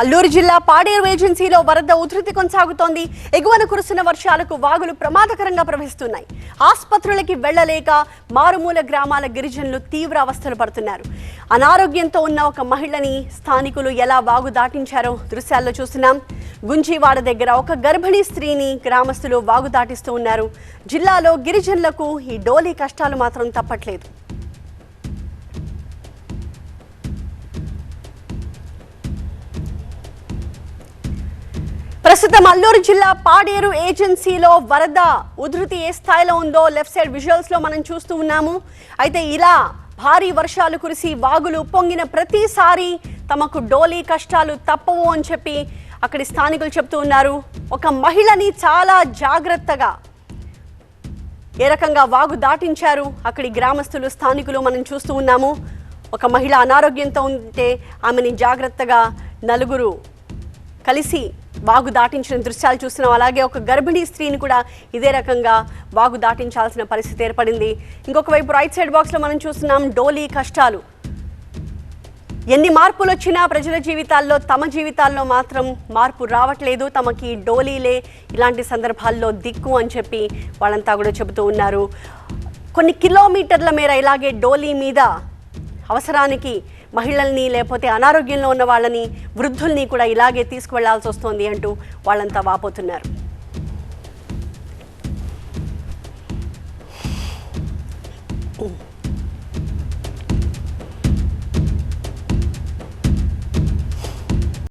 అల్లూరు జిల్లా పాడేరు ఏజెన్సీలో వరద ఉధృతి కొనసాగుతోంది. ఎగువన కురుస్తున్న వర్షాలకు వాగులు ప్రమాదకరంగా ప్రవహిస్తున్నాయి. ఆసుపత్రులకి వెళ్ళలేక మారుమూల గ్రామాల గిరిజనులు తీవ్ర అవస్థలు పడుతున్నారు. అనారోగ్యంతో ఉన్న ఒక మహిళని స్థానికులు ఎలా వాగు దాటించారో దృశ్యాల్లో చూస్తున్నాం. గుంజీవాడ దగ్గర ఒక గర్భిణీ స్త్రీని గ్రామస్తులు వాగు దాటిస్తూ ఉన్నారు. జిల్లాలో గిరిజనులకు ఈ డోలీ కష్టాలు మాత్రం తప్పట్లేదు. ప్రస్తుతం అల్లూరు జిల్లా పాడేరు ఏజెన్సీలో వరద ఉధృతి ఏ స్థాయిలో ఉందో లెఫ్ట్ సైడ్ విజువల్స్లో మనం చూస్తూ ఉన్నాము. అయితే ఇలా భారీ వర్షాలు కురిసి వాగులు పొంగిన ప్రతిసారి తమకు డోలీ కష్టాలు తప్పవు అని చెప్పి అక్కడి స్థానికులు చెప్తూ ఉన్నారు. ఒక మహిళని చాలా జాగ్రత్తగా ఏ రకంగా వాగు దాటించారు? అక్కడి గ్రామస్తులు స్థానికులు మనం చూస్తూ ఉన్నాము. ఒక మహిళ అనారోగ్యంతో ఉంటే ఆమెని జాగ్రత్తగా నలుగురు కలిసి వాగు దాటించిన దృశ్యాలు చూస్తున్నాం. అలాగే ఒక గర్భిణీ స్త్రీని కూడా ఇదే రకంగా వాగు దాటించాల్సిన పరిస్థితి ఏర్పడింది. ఇంకొక వైపు రైట్ సైడ్ బాక్స్లో మనం చూస్తున్నాం డోలీ కష్టాలు. ఎన్ని మార్పులు వచ్చినా ప్రజల జీవితాల్లో తమ జీవితాల్లో మాత్రం మార్పు రావట్లేదు. తమకి డోలీలే ఇలాంటి సందర్భాల్లో దిక్కు అని చెప్పి వాళ్ళంతా కూడా చెబుతూ ఉన్నారు. కొన్ని కిలోమీటర్ల మేర ఇలాగే డోలీ మీద అవసరానికి మహిళల్ని లేకపోతే అనారోగ్యంలో ఉన్న వాళ్ళని వృద్ధుల్ని కూడా ఇలాగే తీసుకువెళ్ళాల్సి వస్తోంది అంటూ వాళ్ళంతా వాపోతున్నారు.